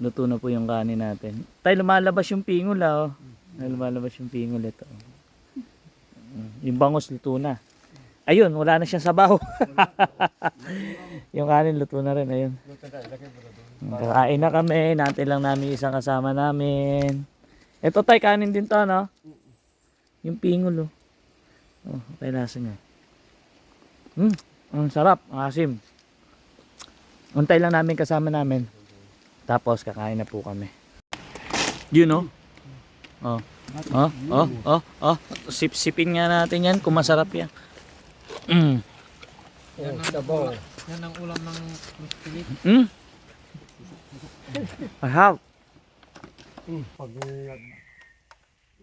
Luto na po yung kanin natin. Tayo lumalabas yung pingol ah. Oh. Lumalabas yung pingol ito. Mm, Yung bangos luto na. Ayun, wala na siyang sabaw. yung kanin luto na rin. Ayun. Kakain na kami. Natin lang namin isang kasama namin. Ito tay, kanin din to, no? Yung pingol, oh. Oh, okay lasa niya. Hmm, ang sarap, ang asim. Untay lang namin kasama namin. Tapos kakain na po kami. You know? Oh. Oh, oh, oh, oh. Sip-sipin nga natin yan kung masarap yan. Mm. Yan ang, ulam, yan ang ulam ng Miss Philip. Mm. I have. Hmm, pag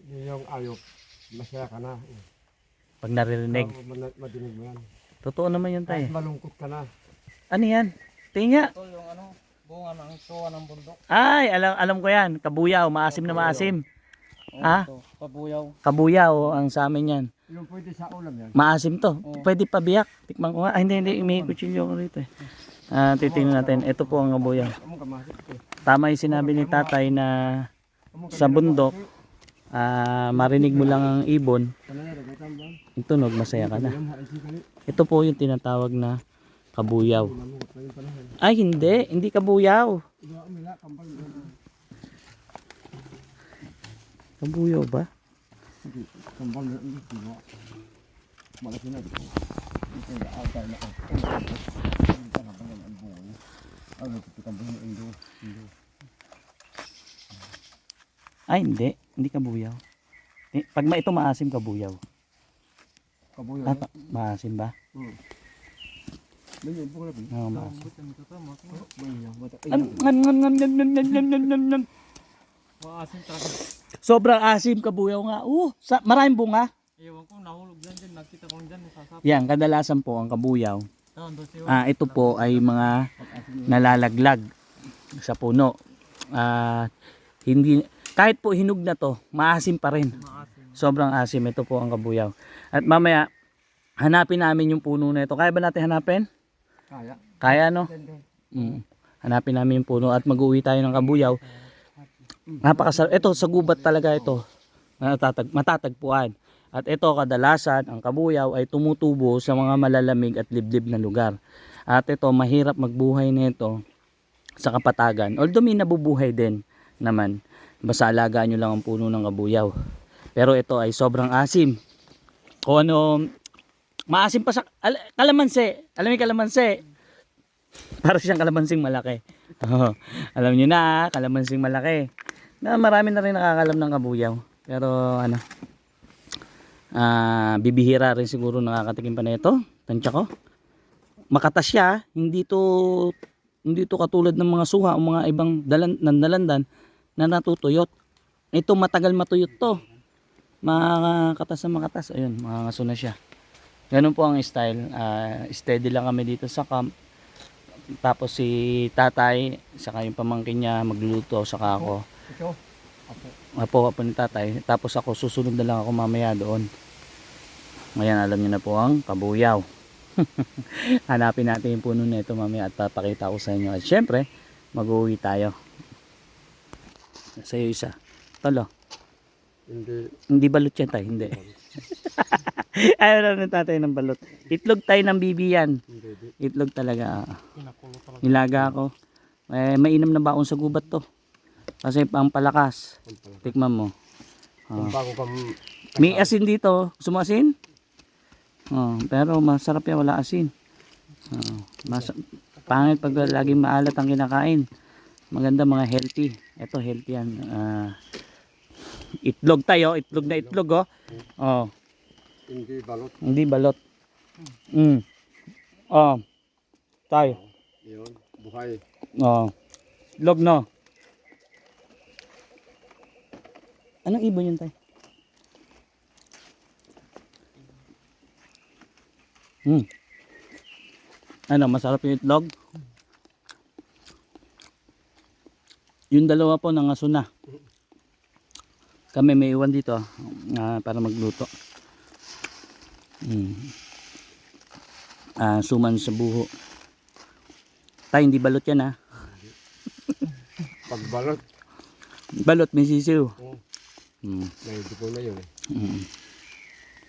yung ayok, masaya ka na. Pag naririnig. Madinig mo yan. Totoo naman yun tayo. Malungkot ka na. Ano yan? Tingnan. Ito yung ano, bunga ng suwa ng bundok. Ay, alam, alam ko yan. Kabuyaw, maasim na maasim. Oh, Ah? ito, pabuyaw. Kabuyaw ang sa amin yan. Yung pwede sa ulam yan. Maasim to. Oo. Pwede pa biyak. Tikman ko nga. Ay, hindi, hindi. May kutsilyo ko rito eh. Ah, titingnan natin. Ito po ang kabuyaw. Amo ka masik. eh. Tama yung sinabi ni tatay na sa bundok, ah, marinig mo lang ang ibon, ba? yung tunog, masaya ka na. Yung haisi ka ni. Ito po yung tinatawag na Kabuyaw. Ay, hindi. Hindi kabuyaw. Kabuyaw ba? Malaki na dito. Na ako na ako. Ito na yung albo? Ano, yung indo? Indo. Ay, hindi. Hindi kabuyaw. Eh, pag ma ito maasim kabuyaw. Kabuyaw? Ah, maasim ba? Hmm. An, an, an, an, an, an, an, an, an. Maasim talaga. Sobrang asim kabuyaw nga. Uh, sa, maraming bunga. Ewan ko, nahulog dyan dyan. Nakita ko dyan, nasasap. Yan, kadalasan po ang kabuyaw. Ah, ito po ay mga nalalaglag sa puno. Ah, hindi kahit po hinog na to, maasim pa rin. Sobrang asim ito po ang kabuyaw. At mamaya hanapin namin yung puno na ito. Kaya ba natin hanapin? Kaya. Kaya no? Mm. Hanapin namin yung puno at mag-uwi tayo ng kabuyaw. Napakasarap. Ito sa gubat talaga ito. Matatag matatagpuan. At ito kadalasan ang kabuyaw ay tumutubo sa mga malalamig at liblib na lugar. At ito mahirap magbuhay nito sa kapatagan. Although may nabubuhay din naman. Basta alagaan nyo lang ang puno ng kabuyaw. Pero ito ay sobrang asim. Kung ano, maasim pa sa al- kalamansi. Alam yung kalamansi? Para siyang kalamansing malaki. Oo. alam niyo na, kalamansing malaki. Na marami na rin nakakalam ng kabuyaw. Pero ano, ah bibihira rin siguro nakakatikim pa na ito. Ko. Makatas siya, hindi to hindi to katulad ng mga suha o mga ibang dalan, nandalandan na natutuyot. Ito matagal matuyot to. Makatas na makatas. Ayun, makangaso na siya. Ganun po ang style. Ah, steady lang kami dito sa camp. Tapos si tatay, saka yung pamangkin niya magluluto, saka ako. Ito. Apo. Apo, apo ni tatay. Tapos ako, susunod na lang ako mamaya doon. Ngayon, alam niyo na po ang kabuyaw. Hanapin natin yung puno na ito mamaya at papakita ko sa inyo. At syempre, mag-uwi tayo. Sa iyo isa. Tolo. Hindi. Hindi balot yan tayo, hindi. Ayaw na tatay ng balot. Itlog tayo ng bibi yan. Hindi. di. Itlog talaga. ah. Talaga. Nilaga ako. Eh, mainam na baon sa gubat to. Kasi palakas. Ang pala. Tikman mo. Oh. May asin dito. Gusto mo asin? Oh, pero masarap yan. Wala asin. Oh, mas pangit pag laging maalat ang kinakain. Maganda mga healthy. Ito healthy yan. Ah, itlog tayo. Itlog na itlog oh. Oh, hindi balot. hindi balot. Mm. Oh. Tayo. Yun. Buhay. Oh. Itlog no. Anong ibon yun tay? Hmm. Ano, masarap yung itlog? Yung dalawa po nangaso na. Kami may iwan dito ah, para magluto. Hmm. Ah, suman sa buho. Tay, hindi balot yan ah. Pagbalot. Balot, may sisiw. Oo. Mm. May dugo na yun eh. Mm.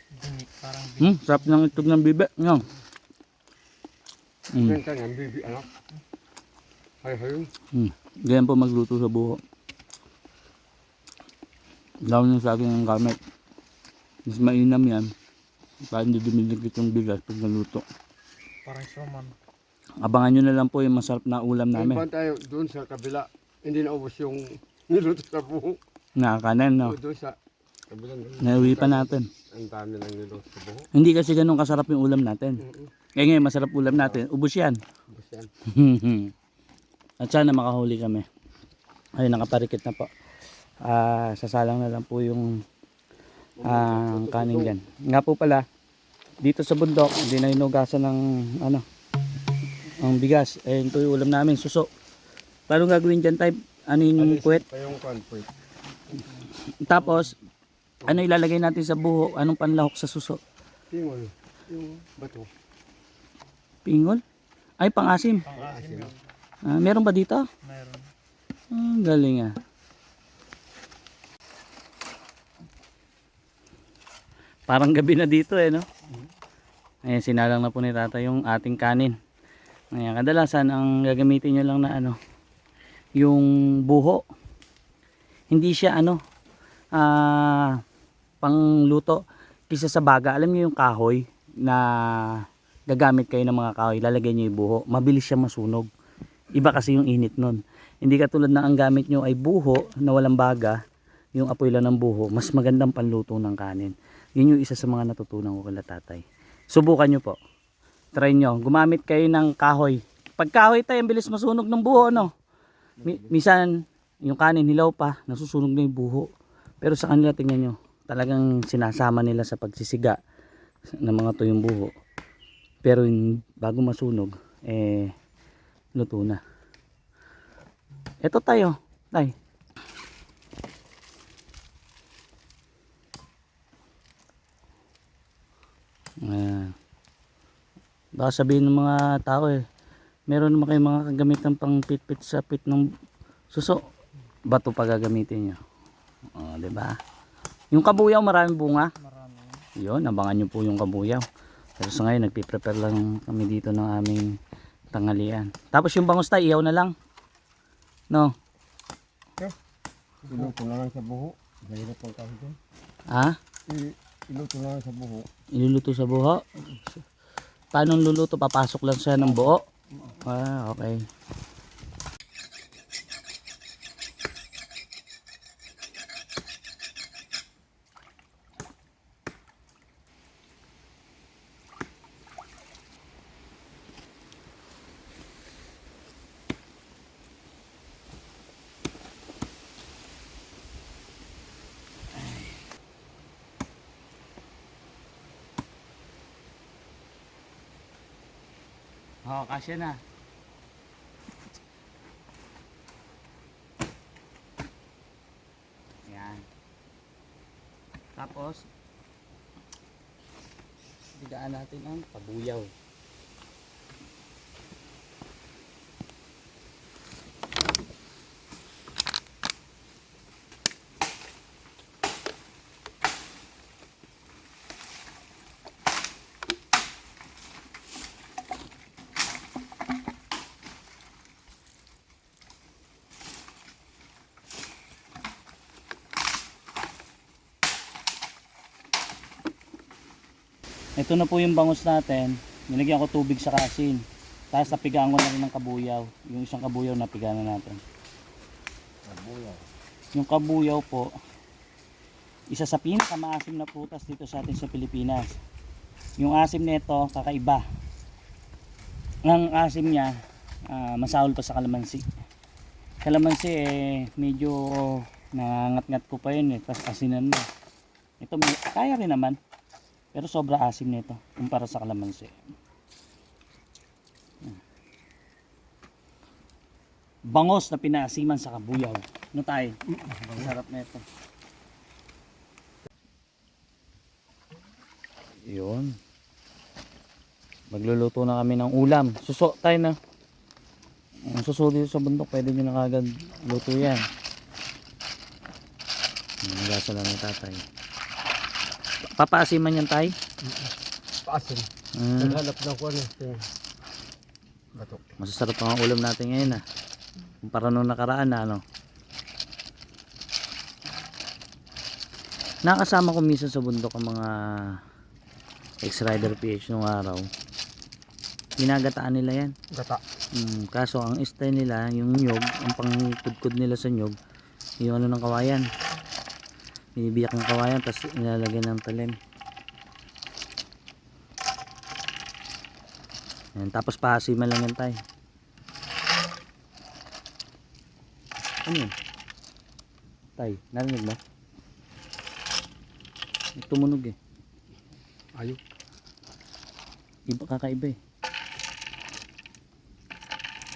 Dumi, parang Hmm, sarap ng itog ng bibe. No? Mm. Tayo, ang bibi anak. Hay hay. Mm. Ganyan po magluto sa buho. Lalo na sa akin ang gamit. Mas mainam yan. Para hindi dumidikit yung bigas pag naluto. parang suman. Abangan nyo na lang po yung masarap na ulam Namin. namin. tayo doon sa kabila. Hindi na ubos yung niluto sa buho. Nakakanan, no? Doon sa kabila. Nauwi pa natin. Ang dami ng niluto sa buho. Hindi kasi ganun kasarap yung ulam natin. Mm-mm. Kaya ngayon, masarap ulam natin. Ubus yan. Ubos yan. At sana makahuli kami. Ayun, nakaparikit na po. Ah, sasalang na lang po yung ang kanin dyan. Nga po pala, dito sa bundok, hindi na hinugasan ng ano, ang bigas. Eh, ito yung ulam namin, suso. Paano gagawin dyan tayo? Ano yung puwet? Tapos, ano ilalagay natin sa buho? Anong panlahok sa suso? Tingol. Yung bato. Pingol? Ay, pangasim. Pang-asim. Ah, meron ba dito? Meron. Ah, galing ah. Parang gabi na dito eh, no? Ayan, sinalang na po ni tata yung ating kanin. Ayan, kadalasan ang gagamitin nyo lang na ano, yung buho. Hindi siya ano, ah, pangluto. Kisa sa baga, alam niyo yung kahoy na gagamit kayo ng mga kahoy, lalagay niyo yung buho. Mabilis siya masunog. Iba kasi yung init nun. Hindi katulad na ang gamit nyo ay buho na walang baga, yung apoy lang ng buho, mas magandang panluto ng kanin. Yun yung isa sa mga natutunan ko kala tatay. Subukan nyo po. Try nyo. Gumamit kayo ng kahoy. Pag kahoy tayo, ang bilis masunog ng buho, no? Mi- minsan, yung kanin hilaw pa, nasusunog na yung buho. Pero sa kanila, tingnan nyo, talagang sinasama nila sa pagsisiga ng mga tuyong buho. Pero yung, bago masunog, eh, luto na. Ito tayo. Tay. Ayan. Baka sabihin ng mga tao eh, meron naman kayong mga kagamitan pang pit-pit sa pit ng suso. Bato pa gagamitin nyo. O, di ba? Yung kabuyaw maraming bunga. Marami. Yun, abangan nyo po yung kabuyaw. Pero sa ngayon, nagpiprepare lang kami dito ng aming tanghalian. Tapos yung bangus tayo, ihaw na lang. No? Iluto na lang sa buho. Mahirap ang kahit. Ha? Iluto na lang sa buho. Iluluto sa buho? Paano luluto? Papasok lang siya ng buo? Ah, okay. Kasya na. Yan. Tapos, bigaan natin ang kabuyaw. Ito na po yung bangus natin. Nilagyan ko tubig sa kasin. Tapos napigaan ko na rin ng kabuyaw. Yung isang kabuyaw napigaan na natin. Kabuyaw. Yung kabuyaw po, isa sa pinakamaasim na prutas dito sa atin sa Pilipinas. Yung asim nito, kakaiba. Ang asim niya, ah, masahol pa sa kalamansi. Kalamansi eh, medyo nangangat-ngat ko pa yun eh, tapos asinan mo. Ito, may, kaya rin naman. Pero sobra asim nito kumpara sa kalamansi. Bangos na pinaasiman sa kabuyaw. Ano tayo? Sarap na ito. Yun. Magluluto na kami ng ulam. Suso tayo na. Ang suso dito sa bundok, pwede nyo na kagad luto yan. Ang gasa lang ng tatay. Papaasiman yan tay? Paasin. Mm, Naghanap na ko ano. yung Bato. masasarap ang ulam natin ngayon ah. Kumpara nung nakaraan na ano. Nakasama ko minsan sa bundok ang mga ex-rider PH nung araw. Ginagataan nila yan. Gata. Mm, kaso ang style nila, yung nyog, ang pangkudkod nila sa nyog, yung ano ng kawayan. Binibiyak ng kawayan, tapos nilalagyan ng talim. Yan, tapos paasiman lang yan tayo. Ano yun? Tay, narinig mo? May Tumunog eh. Ayaw. Iba kakaiba eh.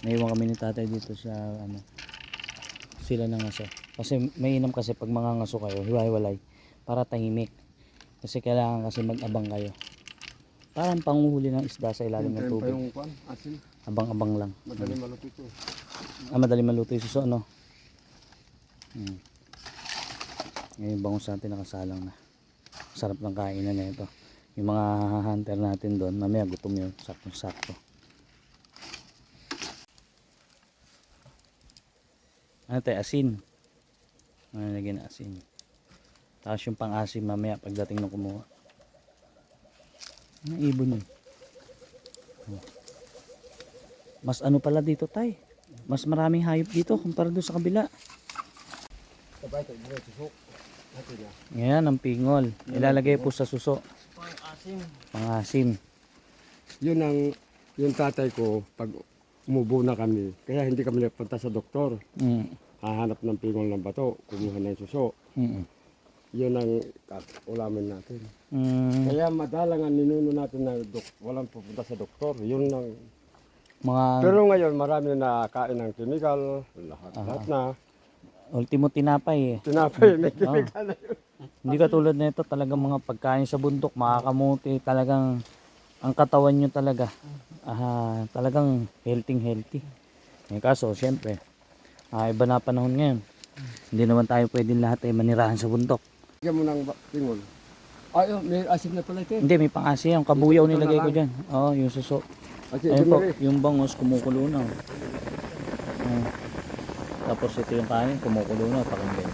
Naiwan kami ni tatay dito sa ano sila ng aso. Kasi mainam kasi pag mga ngaso kayo, hiwa-hiwalay para tahimik. Kasi kailangan kasi mag-abang kayo. Parang panguhuli ng isda sa ilalim ng tubig. Abang-abang lang. Madali malupit to. Ah, madali maluto yung suso, no? Hmm. Ngayon bangus natin nakasalang na. Sarap ng kainan na ito. Yung mga hunter natin doon, mamaya gutom yun. Sakto-sakto. Ano tayo? Asin. Ano lagyan na asin. Tapos yung pang-asim mamaya pagdating ng kumuha. Ano ibon yun? Oh. Mas ano pala dito tay? Mas maraming hayop dito kumpara doon sa kabila. Ngayon ang pingol. Ilalagay po sa suso. Pang-asim. Pangasim. Yun ang yung tatay ko pag umubo na kami. Kaya hindi kami napunta sa doktor. Mm. Hahanap ng pingol ng bato. Kumuha ng suso. Mm. Yun ang kat- ulamin natin. Mm. Kaya madalang ang ninuno natin na dok walang pupunta sa doktor. Yun ang Mga Pero ngayon marami na kain ng chemical, lahat, lahat na. ultimo tinapay eh. Tinapay, may Oo. chemical na yun. Hindi katulad nito talagang mga pagkain sa bundok, makakamuti, talagang ang katawan nyo talaga. Ah, talagang healthy healthy. Eh, kaso, syempre, ah, iba na panahon ngayon. Hindi naman tayo pwedeng lahat ay manirahan sa bundok. Bigyan mo ng pingol. Ay, oh, may asim na pala ito. eh. Hindi, may pang-asi yung kabuyaw nilagay ko dyan. Oo, yung suso. Kasi Ayun ito po, yung bangos kumukulo na. Oh. Tapos ito yung kanin, kumukulo na, pakinggan.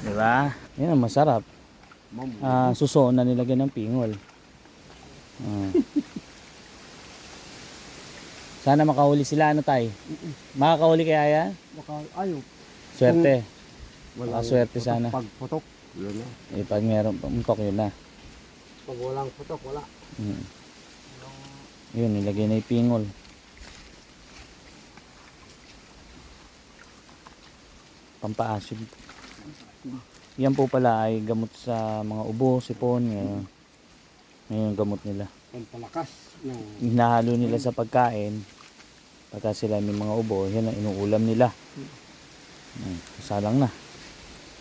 Di ba? Yan ang masarap. Ah, suso na nilagyan ng pingol. Ah. Sana makahuli sila ano tay? Makakahuli kaya yan? Baka, ayaw. Swerte. Walang swerte putok, sana. Pag putok, yun na. Eh, pag meron pamuntok yun na. Pag walang putok, wala. Mm. Yun, nilagay na yung pingol. Pampaasid. Yan po pala ay gamot sa mga ubo, sipon. Ngayon, ngayon yung gamot nila. Pampalakas. Ng... Hinahalo nila sa pagkain. Pagka sila may mga ubo, yan ang inuulam nila. Hmm, salang na.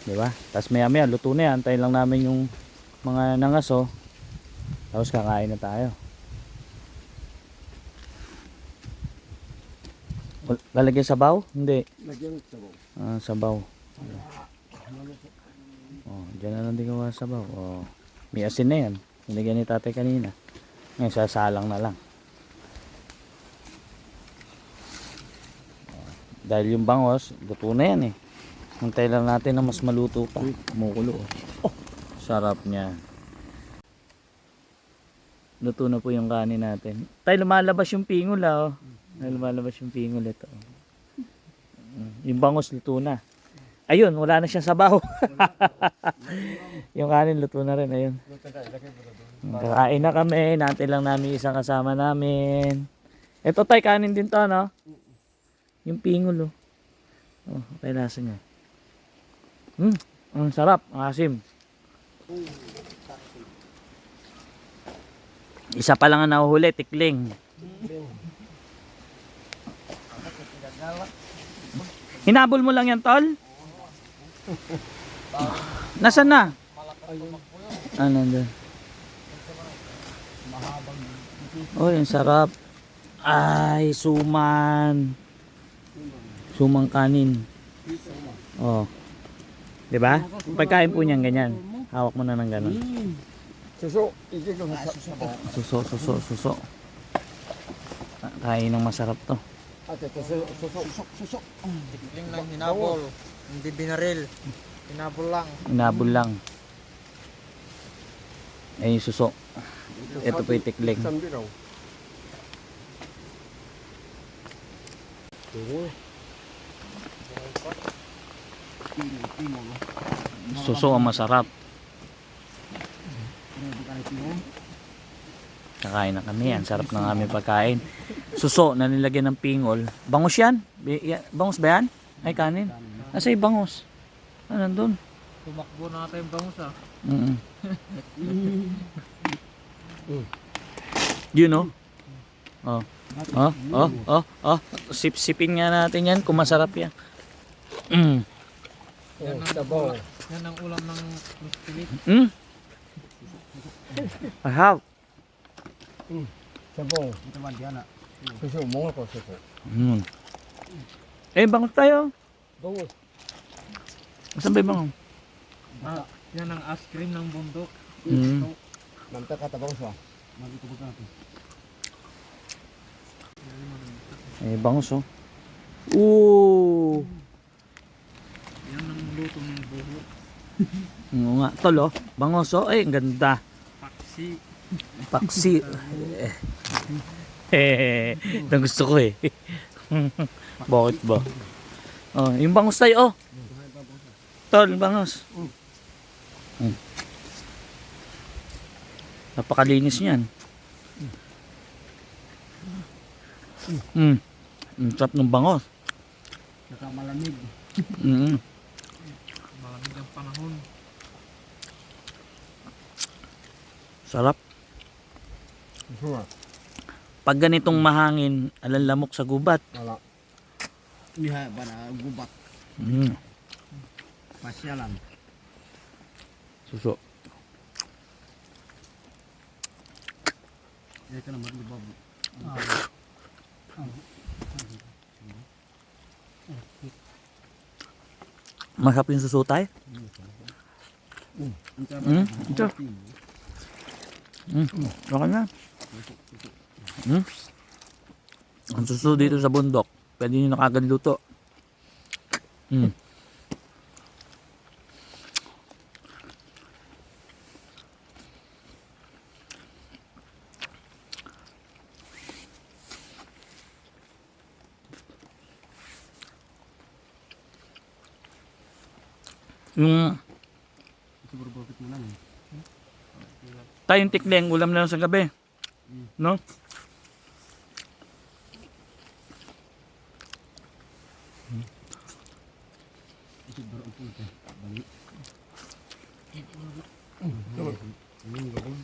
Di ba? Tapos maya maya, luto na yan. Antayin lang namin yung mga nangaso. Tapos kakain na tayo. Lalagyan sabaw? Hindi. Lagyan sa bawang. Ah, sabaw. Oh, diyan na lang din gawa sabaw. Oh. May asin na yan. Nilagyan ni tatay kanina. Ngayon, sasalang na lang. Oh, Dahil yung bangos, luto na yan eh. Hintay lang natin na mas maluto pa. Kumukulo. Oh. Sarap niya. Luto na po yung kanin natin. Tay, lumalabas yung pingol ah. Oh. Lumalabas yung pingol ito. Mm, Yung bangos luto na. Ayun, wala na siyang sabaw. yung kanin luto na rin, ayun. Kakain na kami, natin lang namin isang kasama namin. Ito tay, kanin din to, no? Yung pingol, oh. Oh, okay lasa niya. Hmm, ang sarap, ang asim. Isa pa lang ang nahuhuli, tikling. Hinabol mo lang yan, tol? Nasaan na? Ah, nandun. Oh, yung sarap. Ay, suman. Sumang kanin. Oh. 'Di ba? Pagkain po niyan ganyan. Hawak mo na ng ganun. Suso, Suso, suso, suso. Kain ng masarap to. Ate, suso, suso, suso, suso. Tikling lang hinabol. Hindi binaril. Hinabol lang. Inabol lang. Ay, yung suso. Ito po yung tikling. Suso ang masarap. Kakain na kami. Ang sarap ng aming pagkain. Suso na nilagyan ng pingol. Bangus yan? Bangus ba yan? Ay, kanin. Asa yung bangus? Ah, nandun. Tumakbo na tayo yung bangus ah. Mm You know? Oh. Oh, oh, oh, oh. Sip-sipin nga natin yan kung masarap yan. Mm. Yan ang, sabaw. ulam, yan ang ulam ng Miss Philip. Mm. I have. Sabaw. Ito man diyan na. Suso, mo ko suso. Mm. Eh, bangus tayo. Bangus. Saan ba yung bangus? Ah, yan ang ice cream ng bundok. Mm. Mamta ka tabang sa. Magito ko natin. Eh, bangus oh. Ooh. Yan ang luto ng buho. Oo nga. Tol oh. Bangus oh. Ay, ang ganda. Paksi. Paksi. Eh, Ito ang gusto ko eh. Bakit ba? Oh, yung bangus tayo oh. Tol, bangus. Mm. Napakalinis niyan. Mm. Ang sarap ng bangos. Saka malamig. Mm. Malamig ang panahon. Sarap. Suso. Pag ganitong mahangin, alalamok sa gubat. Wala. Niha ba na gubat. Mm. Pasyalan. Suso. Ito naman di ba? Masarap yung suso tayo. Mm. Ito. Mm. Okay na. Mm. Ang suso dito sa bundok. Pwede nyo na kagad luto. Mm. Yung lang. tayong tikling, ulam na lang sa gabi. No? Siguro ang punta. Bali. Yung gabon.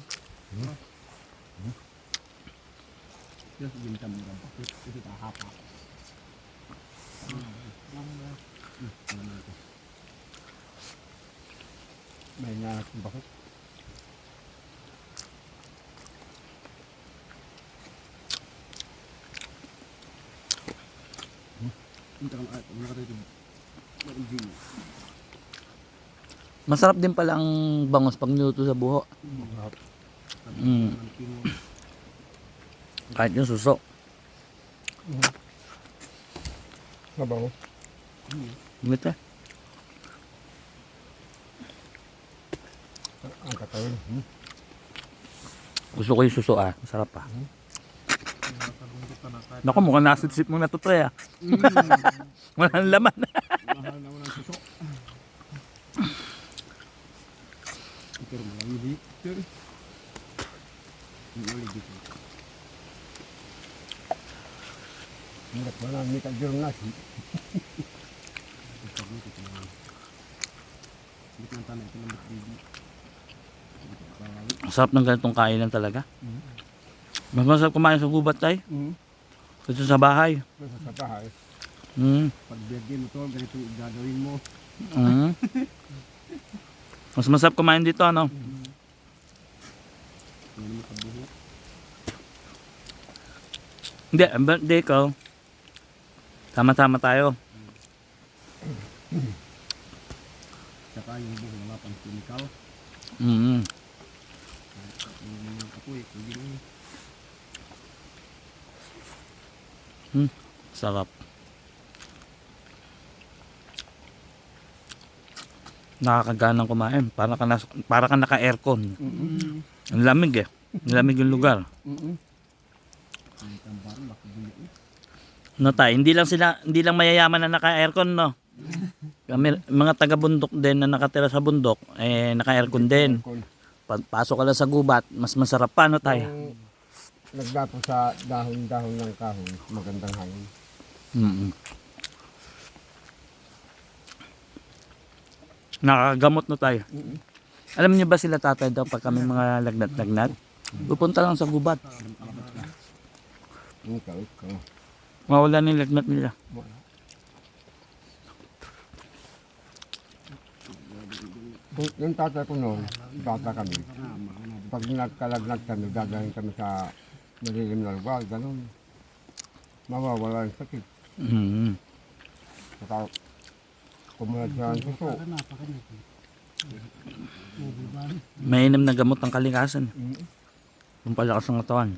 Yes, yung tamo ka. Ito ta hapa. May nga bakit? Hindi ka na nakatayo. Hindi. Masarap din pala ang bangos pag niluto sa buho. Mm. Kahit yung suso. Sabaw. Gito. Katawan. Hmm? Gusto ko yung suso ah. Masarap ah. Ka na kahit Naku, mukhang nasitsip mo na to pre ah. Walang laman. Mahal na walang suso. Pero malami dito. Ang ulit dito. Hindi ko lang may kagyong nasi. Hindi ko lang tanay. Ito lang Masarap ng ganitong kainan talaga. Mas masarap kumain sa gubat tayo. Hmm. Dito sa bahay. Nasa sa bahay. Mm. Pag birthday mo to, ganito yung gagawin mo. Mm. Mas masarap kumain dito ano. Kabuho. Hindi, ang birthday ko. Tama-tama tayo. Saka yung buho wala pang. Mm. Yung rin. Sarap. Nakakaganang kumain. Para ka, nas- para ka naka-aircon. Ang lamig eh. Ang lamig yung lugar. Eh. No hindi lang sila, hindi lang mayayaman na naka-aircon no. Kami, mga taga-bundok din na nakatira sa bundok, eh naka-aircon din. Pa- pasok ka lang sa gubat, mas masarap pa no tay. kung nagdapo sa dahon-dahon ng kahoy, magandang hangin. Mm. Nakakagamot no tayo. Alam niyo ba sila tatay daw pag kami mga lagnat-lagnat? Pupunta lang sa gubat. Ikaw, ikaw. Mawala na yung lagnat nila. Kung- Yung tatay ko noon, bata kami. Pag nagkalagnat kami, dadahin kami sa malilim na lugar, ganun. Mawawala yung sakit. Mm. Saka kumunod siya ang suso. Mainam na gamot ng kalikasan. Mm. Yung palakas ng katawan.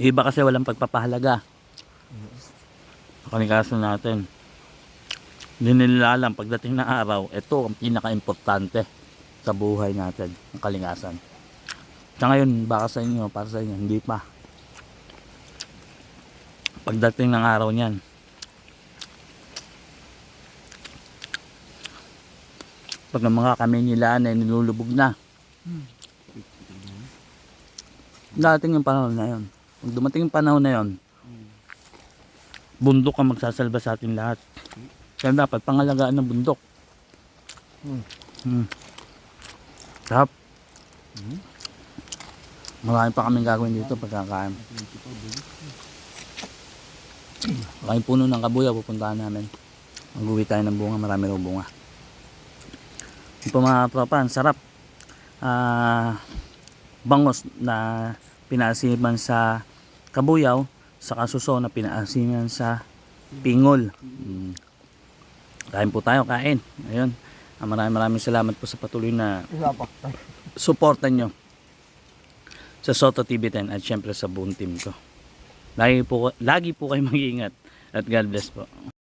Iba kasi walang pagpapahalaga. Ang kalikasan natin. Hindi nila alam pagdating na araw, ito ang pinaka-importante sa buhay natin, ang kalikasan. Sa ngayon, baka sa inyo, para sa inyo, hindi pa. Pagdating ng araw niyan, pag ang mga kami nila ay nilulubog na. Dating yung panahon na yon. Pag dumating yung panahon na yon, bundok ang magsasalba sa atin lahat. Kaya dapat pangalagaan ng bundok. Hmm. Hmm. Sarap. Marami pa kaming gagawin dito pagkakain. Maraming puno ng kabuya pupuntahan namin. Mag-uwi tayo ng bunga, marami raw bunga. Yung po mga tropa, ang sarap. Ah, bangos na pinasiman sa kabuyaw, sa kasuso na pinasiman sa pingol. Mm. Kain po tayo, kain. Ayun. Ah, maraming maraming salamat po sa patuloy na suportan nyo sa Soto TV 10 at syempre sa buong team ko. Lagi po, lagi po kayo mag-iingat at God bless po.